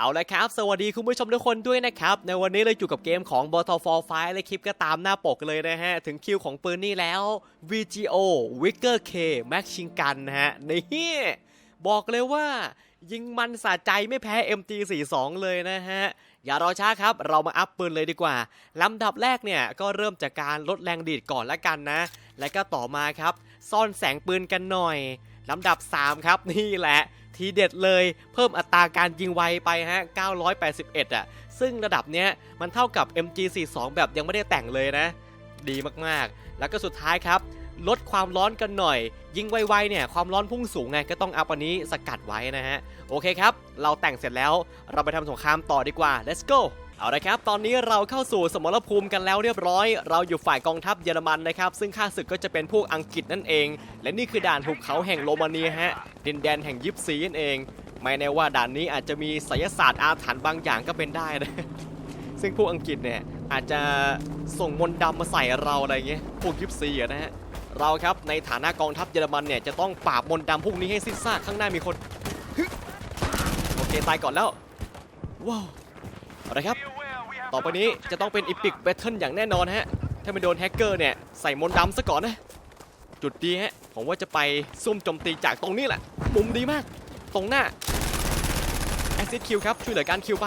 เอาละครับ สวัสดีคุณผู้ชมทุกคนด้วยนะครับ ในวันนี้เราอยู่กับเกมของ b a t t l e f o r 5และคลิปก็ตามหน้าปกเลยนะฮะ ถึงคิวของปืนนี่แล้ว VGO Wicker K Machine Gun นะฮะนี่บอกเลยว่า ยิงมันสะใจไม่แพ้ MG42 เลยนะฮะ อย่ารอช้าครับ เรามาอัพปืนเลยดีกว่า ลำดับแรกเนี่ย ก็เริ่มจากการลดแรงดีดก่อนละกันนะ และก็ต่อมาครับ ซ่อนแสงปืนกันหน่อยลำดับ 3 ครับนี่แหละ ทีเด็ดเลยเพิ่มอัตราการยิงไวไปฮะ 981 อะ ซึ่งระดับเนี้ยมันเท่ากับ MG42 แบบยังไม่ได้แต่งเลยนะ ดีมากๆ แล้วก็สุดท้ายครับ ลดความร้อนกันหน่อย ยิงไวๆเนี่ย ความร้อนพุ่งสูงไง ก็ต้องเอาอันนี้สกัดไว้นะฮะ โอเคครับ เราแต่งเสร็จแล้ว เราไปทำสงครามต่อดีกว่า let's go เอาละครับ ตอนนี้เราเข้าสู่สมรภูมิกันแล้วเรียบร้อย เราอยู่ฝ่ายกองทัพเยอรมันนะครับ ซึ่งข้าศึกก็จะเป็นพวกอังกฤษนั่นเอง และนี่คือด่านหุบเขาแห่งโรมาเนียฮะ ดินแดนแห่งยิปซีนั่นเอง ไม่แน่ว่าด่านนี้อาจจะมีไสยศาสตร์อาถรรพ์บางอย่างก็เป็นได้นะ ซึ่งพวกอังกฤษเนี่ยอาจจะส่งมนต์ดำมาใส่เราอะไรเงี้ย พวกยิปซีนะฮะ เราครับในฐานะกองทัพเยอรมันเนี่ยจะต้องปราบมนต์ดำพวกนี้ให้สิ้นซากข้างหน้ามีคน โอเคตายก่อนแล้ว ว้าวเอาละครับ ต่อไปนี้จะต้องเป็นอีพิกแบทเทิลอย่างแน่นอนฮะ ถ้าไม่โดนแฮกเกอร์เนี่ย ใส่มนต์ดำซะก่อนนะ จุดดีฮะ ผมว่าจะไปซุ่มโจมตีจากตรงนี้แหละ มุมดีมาก ตรงหน้าแอซิดคิวครับ ช่วยเหลือการคิวไป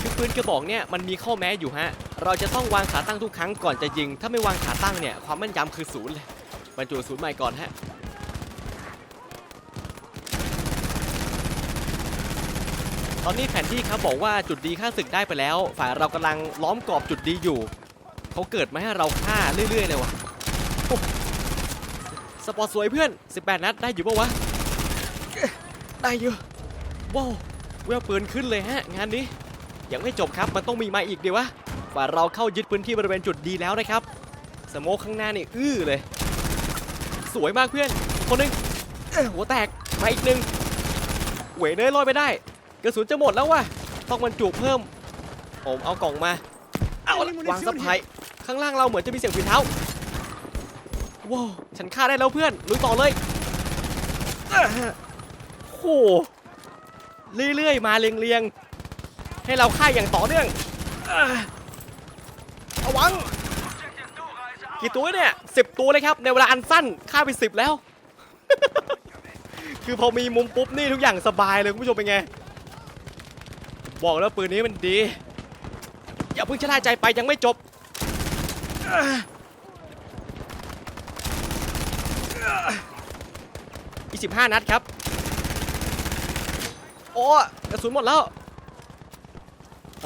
คือปืนกระบอกเนี่ยมันมีข้อแม้อยู่ฮะ เราจะต้องวางขาตั้งทุกครั้งก่อนจะยิง ถ้าไม่วางขาตั้งเนี่ยความแม่นยำคือศูนย์เลยบรรจุศูนย์ใหม่ก่อนฮะ ตอนนี้แผนที่ครับบอกว่าจุดดีค่าศึกได้ไปแล้ว ฝ่ายเรากำลังล้อมกรอบจุดดีอยู่เขาเกิดมาให้เราฆ่าเรื่อยๆเลยวะโอ้สปอร์ตสวยเพื่อน 18 นัดได้อยู่ปะวะ ได้อยู่ว้าวเวลปืนขึ้นเลยฮะ งานนี้ ยังไม่จบครับมันต้องมีมาอีกเดียววะฝ่ายเราเข้ายึดพื้นที่บริเวณจุดดีแล้วนะครับสโมคข้างหน้านี่อื้อเลย สวยมากเพื่อนอีกคนหนึงเอ้อหัวแตกมาอีกหนึ่งเหวยเนยลอยไปได้ กระสุนจะหมดแล้วว่ะต้องบรรจุเพิ่ม ผมเอากล่องมา เอาละวางสะพายข้างล่างเราเหมือนจะมีเสียงฝีเท้าว้าวฉันฆ่าได้แล้วเพื่อนลุยต่อเลยอ่าโอ้โหเรื่อยๆ มาเรียงๆ ให้เราฆ่าอย่างต่อเนื่องอ่าระวัง กี่ตัวเนี่ยสิบตัวเลยครับ ในเวลาอันสั้นฆ่าไปสิบแล้ว คือพอมีมุมปุ๊บนี่ทุกอย่างสบายเลยคุณผู้ชมเป็นไง บอกแล้วปืนนี้มันดี อย่าเพิ่งชะล่าใจไปยังไม่จบ อีกสิบห้านัดครับ โอ้กระสุนหมดแล้ว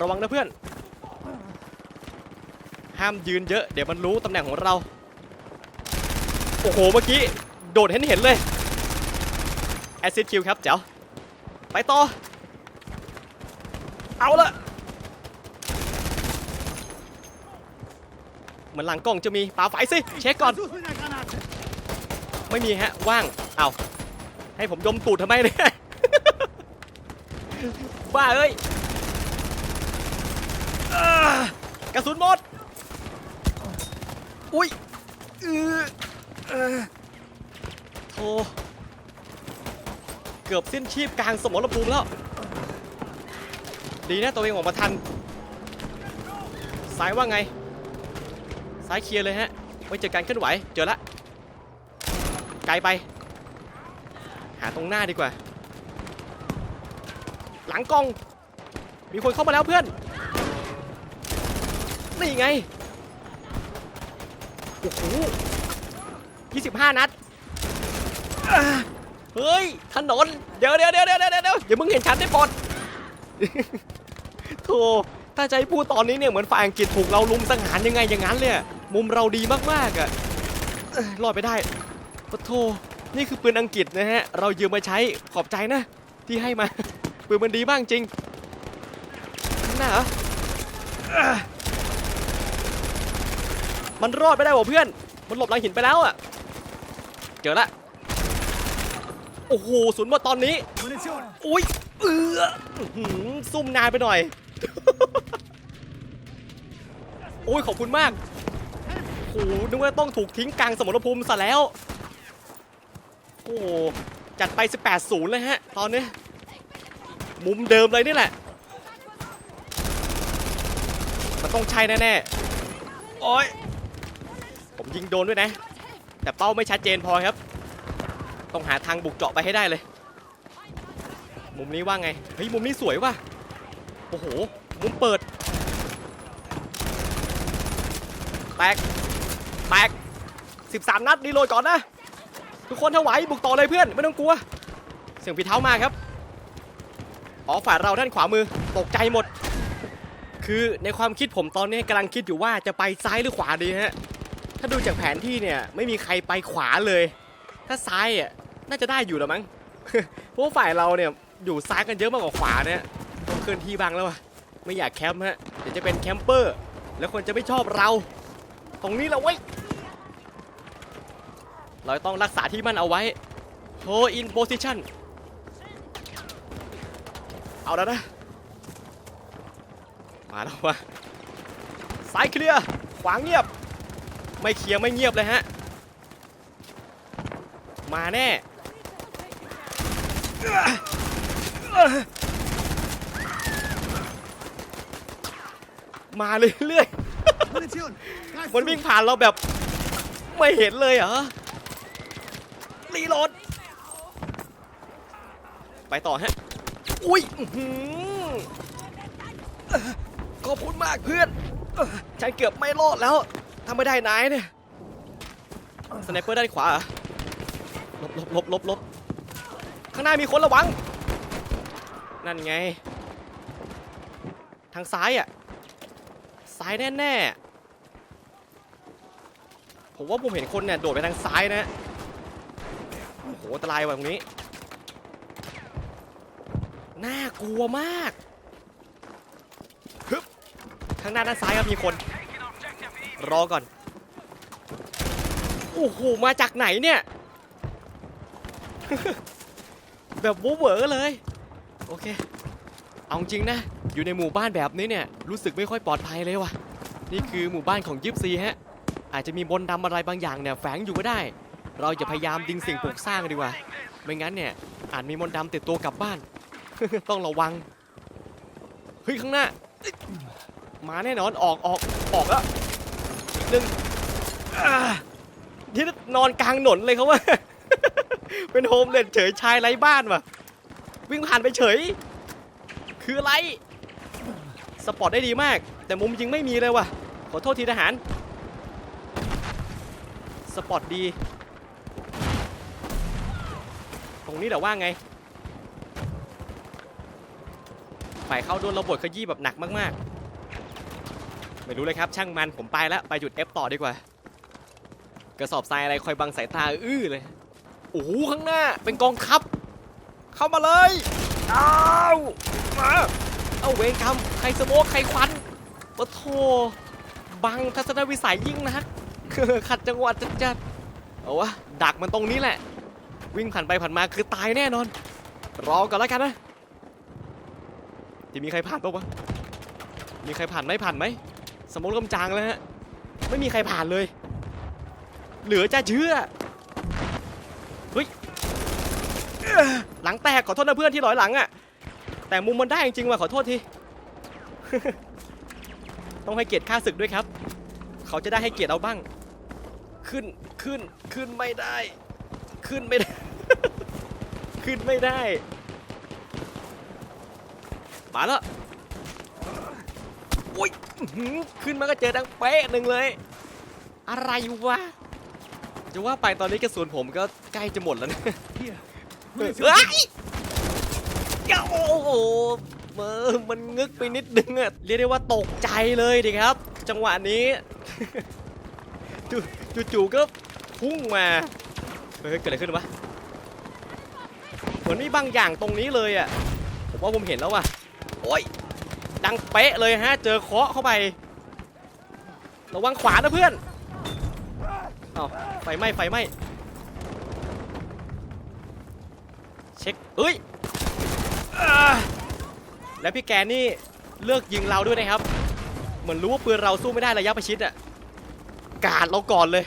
ระวังนะเพื่อน ห้ามยืนเยอะ เดี๋ยวมันรู้ตำแหน่งของเรา โอ้โห เมื่อกี้ โดดเห็นเห็นเลย แอซิดคิวครับเจ๋วไปต่อ เอาละเหมือนหลังกล้องจะมีปาไฟสิเช็คก่อน ไม่มีฮะว่างเอาให้ผมดมตูดทำไมเนี่ยบ้าเอ้ยกระสุนหมด อุ้ยเออเออโธ่เกือบสิ้นชีพกลางสมรภูมิแล้ว ดีนะตัวเองออกมาทันซ้ายว่าไงซ้ายเคลียร์เลยฮะไม่เจอการเคลื่อนไหวเจอละไกลไป หาตรงหน้าดีกว่า หลังกอง มีคนเข้ามาแล้วเพื่อน นี่ไง โอ้โห25นัดอ่าเฮ้ย ถนนเดี๋ยวเดี๋ยวเดี๋ยวเดี๋ยวเดี๋ยวเดี๋ยวอย่ามึงเห็นฉันได้ปลด โธ่ถ้าใจพูดตอนนี้เนี่ยเหมือนฝ่ายอังกฤษถูกเราลุมสังหารยังไงอย่างนั้นเลยมุมเราดีมากๆอะเอ้ยรอดไปได้ปะโธ่นี่คือปืนอังกฤษนะฮะ เรายืมมาใช้ขอบใจนะ ที่ให้มา ปืนมันดีมากจริงข้างหน้าเหรออ่ามันรอดไม่ได้ว่ะเพื่อน มันหลบหลังหินไปแล้วอะ เจอละ โอ้โหศูนหมดตอนนี้ อุ้ย เอออื้อซุ่มนานไปหน่อย โอ้ยขอบคุณมากโอ้โหนึกว่าต้องถูกทิ้งกลางสมรภูมิซะแล้ว โอ้โหจัดไป 18ศูนย์เลยฮะ ตอนนี้ มุมเดิมเลยนี่แหละ มันต้องใช่แน่ๆ โอ้ย ผมยิงโดนด้วยนะ แต่เป้าไม่ชัดเจนพอครับ ต้องหาทางบุกเจาะไปให้ได้เลย มุมนี้ว่าไง เฮ้ย มุมนี้สวยว่ะ โอ้โห มุมเปิด แตก แตก 13 นัดรีโหลดก่อนนะ ทุกคนถ้าไหวบุกต่อเลยเพื่อน ไม่ต้องกลัว เสียงปีเท้ามาครับ อ๋อ ฝ่ายเราด้านขวามือ ตกใจหมด คือในความคิดผมตอนนี้กำลังคิดอยู่ว่าจะไปซ้ายหรือขวาดีฮะ ถ้าดูจากแผนที่เนี่ยไม่มีใครไปขวาเลย ถ้าซ้ายอะน่าจะได้อยู่แล้วมั้งเพราะว่าฝ่ายเราเนี่ย อยู่ซ้ายกันเยอะมากกว่าขวาเนี่ยต้องเคลื่อนที่บ้างแล้ววะไม่อยากแคมป์ฮะเดี๋ยวจะเป็นแคมเปอร์ แล้วคนจะไม่ชอบเรา ตรงนี้แหละเว้ยเราต้องรักษาที่มั่นเอาไว้ hold in position เอาแล้วนะ มาแล้ววะซ้ายเคลียร์ขวาเงียบ ไม่เคลียร์ไม่เงียบเลยฮะ มาแน่ มาเรื่อยๆ Munition! มันวิ่งผ่านเราแบบ ไม่เห็นเลยเหรอ รีโหลด ไปต่อฮะ อุ้ยอื้อหือเอ่อขอบคุณมากเพื่อนเอ่อฉันเกือบไม่รอดแล้วทำไม่ได้นายเนี่ย สไนเปอร์ด้านขวาเหรอหลบหลบหลบหลบหลบข้างหน้ามีคนระวัง นั่นไง ทางซ้ายอะ ซ้ายแน่ๆ ผมว่าผมเห็นคนเนี่ยโดดไปทางซ้ายนะโอ้โหอันตรายว่ะตรงนี้ น่ากลัวมากฮึบข้างหน้าด้านซ้ายครับมีคน รอก่อน โอ้โห มาจากไหนเนี่ย แบบวูเวอร์เลย โอเค เอาจริงนะ อยู่ในหมู่บ้านแบบนี้เนี่ย รู้สึกไม่ค่อยปลอดภัยเลยว่ะ นี่คือหมู่บ้านของยิปซีฮะ อาจจะมีบนต์ดำอะไรบางอย่างเนี่ยแฝงอยู่ก็ได้ เราอย่าพยายามดึงสิ่งปลูกสร้างดีกว่า ไม่งั้นเนี่ยอาจมีมนต์ดำติดตัวกลับบ้าน ต้องระวัง เฮ้ยข้างหน้า มาแน่นอนออกออกออกแล้วหนึ่งอ่นี่นอนกลางถนนเลยเขาว่า เป็นโฮมเลดเฉยชายไร้บ้านว่ะ วิ่งผ่านไปเฉย คืออะไร สปอร์ตได้ดีมาก แต่มุมยิงไม่มีเลยว่ะ ขอโทษทีทหาร สปอร์ตดี ตรงนี้เดี๋ยวว่าไงฝ่ายเขาโดนระเบิดขยี้แบบหนักมากๆ ไม่รู้เลยครับช่างมันผมไปแล้ว ไปจุด F ต่อดีกว่า กระสอบทรายอะไรคอยบังสายตาอื้อเลย โอ้โหข้างหน้าเป็นกองทัพ เข้ามาเลยอ้าวมาเอาเวรกรรมใครสโมกใครควันโอ้โถบังทัศนวิสัยยิ่งนักขัดจังหวะจัดๆเอาวะดักมันตรงนี้แหละ วิ่งผ่านไปผ่านมาคือตายแน่นอน รอก่อนแล้วกันนะจะมีใครผ่านปะวะมีใครผ่านไหมผ่านไหมสมมติกำจางแล้วฮะไม่มีใครผ่านเลย เหลือจะเชื่อ เฮ้ยเอ้อ หลังแตกขอโทษนะเพื่อนที่ลอยหลังอะแต่มุมมันได้จริงๆว่ะขอโทษที ต้องให้เกียรติข้าศึกด้วยครับ เขาจะได้ให้เกียรติเราบ้าง ขึ้นขึ้นขึ้นไม่ได้ ขึ้นไม่ได้ ขึ้นไม่ได้ มาแล้วโอ้ยขึ้นมาก็เจอดังเป๊ะหนึ่งเลย อะไรวะจะว่าไปตอนนี้กระสุนผมก็ใกล้จะหมดแล้วนะ Here. เฮ้ยโอ้โหเออมันงึกไปนิดนึงอะเรียกได้ว่าตกใจเลยดิครับ จังหวะนี้จู่จู่ๆก็พุ่งมาเฮ้ยเกิดอะไรขึ้นวะเหมือนมีบางอย่างตรงนี้เลยอะผมว่าผมเห็นแล้วว่ะโอ้ยดังเป๊ะเลยฮะ เจอเคาะเข้าไป ระวังขวานะเพื่อนอ้าวไฟไหม้ไฟไหม้ เช็คเอ้ยอแล้วพี่แกนี่เลือกยิงเราด้วยนะครับ เหมือนรู้ว่าปืนเราสู้ไม่ได้ระยะประชิดอะกาดเราก่อนเลย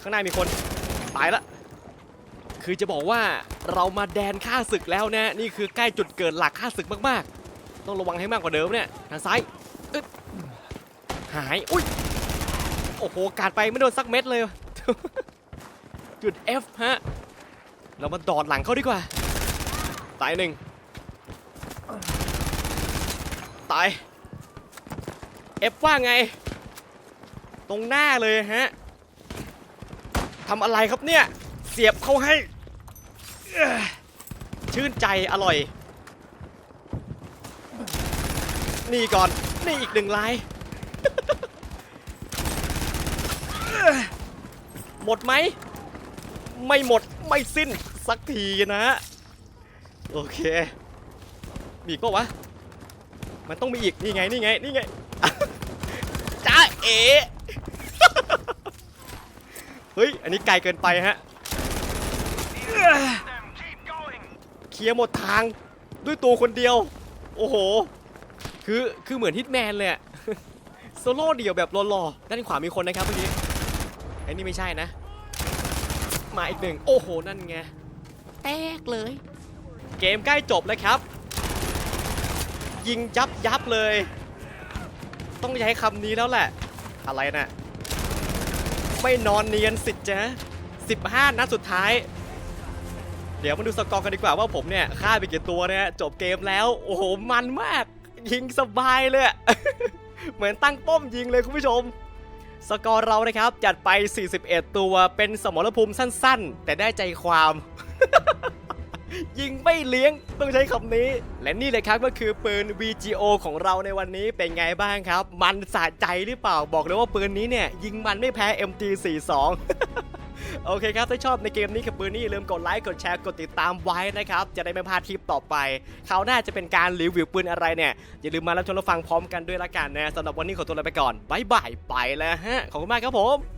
ข้างหน้ามีคนตายละคคือจะบอกว่าเรามาแดนฆ่าศึกแล้วนะนี่คือใกล้จุดเกิดหลักฆ่าศึกมากๆ ต้องระวังให้มากกว่าเดิมเนี่ยทางซ้ายหายอุ้ยโอ้โหกาดไปไม่โดนสักเม็ดเลย จุด F ฮะ เรามาดอดหลังเขาดีกว่า ตายหนึ่ง ตาย F ว่าไง ตรงหน้าเลยฮะทำอะไรครับเนี่ย เสียบเขาให้ ชื่นใจอร่อย นี่ก่อน นี่อีกหนึ่งลายหมดไหม ไม่หมดไม่สิ้นสักทีนะโอเคมีอีกปะวะมันต้องมีอีกนี่ไงนี่ไงนี่ไงจ้าเอ๋เฮ้ยอันนี้ไกลเกินไปฮะเคลียร์หมดทางด้วยตัวคนเดียว โอ้โห คือคือเหมือนฮิตแมนเลยอะโซโล่เดี่ยวแบบหล่อๆด้านขวามีคนนะครับเมื่อกี้ไอ้นี่ไม่ใช่นะ มาอีกหนึ่งโอ้โห นั่นไง แตกเลย เกมใกล้จบแล้วครับ ยิงยับยับเลย ต้องใช้คำนี้แล้วแหละ อะไรน่ะ ไม่นอนเนียนสิจ๊ะ15 นัดสุดท้าย เดี๋ยวมาดูสกอร์กันดีกว่าว่าผมเนี่ยฆ่าไปกี่ตัวเนี่ยจบเกมแล้ว โอ้โห มันมาก ยิงสบายเลยอะเหมือนตั้งป้อมยิงเลยคุณผู้ชม สกอร์เรานะครับ จัดไป 41 ตัวเป็นสมรภูมิสั้นๆ แต่ได้ใจความ ยิงไม่เลี้ยงต้องใช้คำนี้ และนี่เลยครับก็คือปืน VGO ของเราในวันนี้เป็นไงบ้างครับ มันสะใจหรือเปล่าบอกเลยว่าปืนนี้เนี่ย ยิงมันไม่แพ้ MT42 โอเคครับ ถ้าชอบในเกมนี้กับปืนนี้อย่าลืมกดไลค์ กดแชร์ กดติดตามไว้นะครับ จะได้ไม่พลาดคลิปต่อไปคราวหน้าจะเป็นการรีวิวปืนอะไรเนี่ย อย่าลืมมารับชมรับฟังพร้อมกันด้วยละกันนะสำหรับวันนี้ขอตัวลาไปก่อนบายบายไปแล้วฮะ ขอบคุณมากครับผม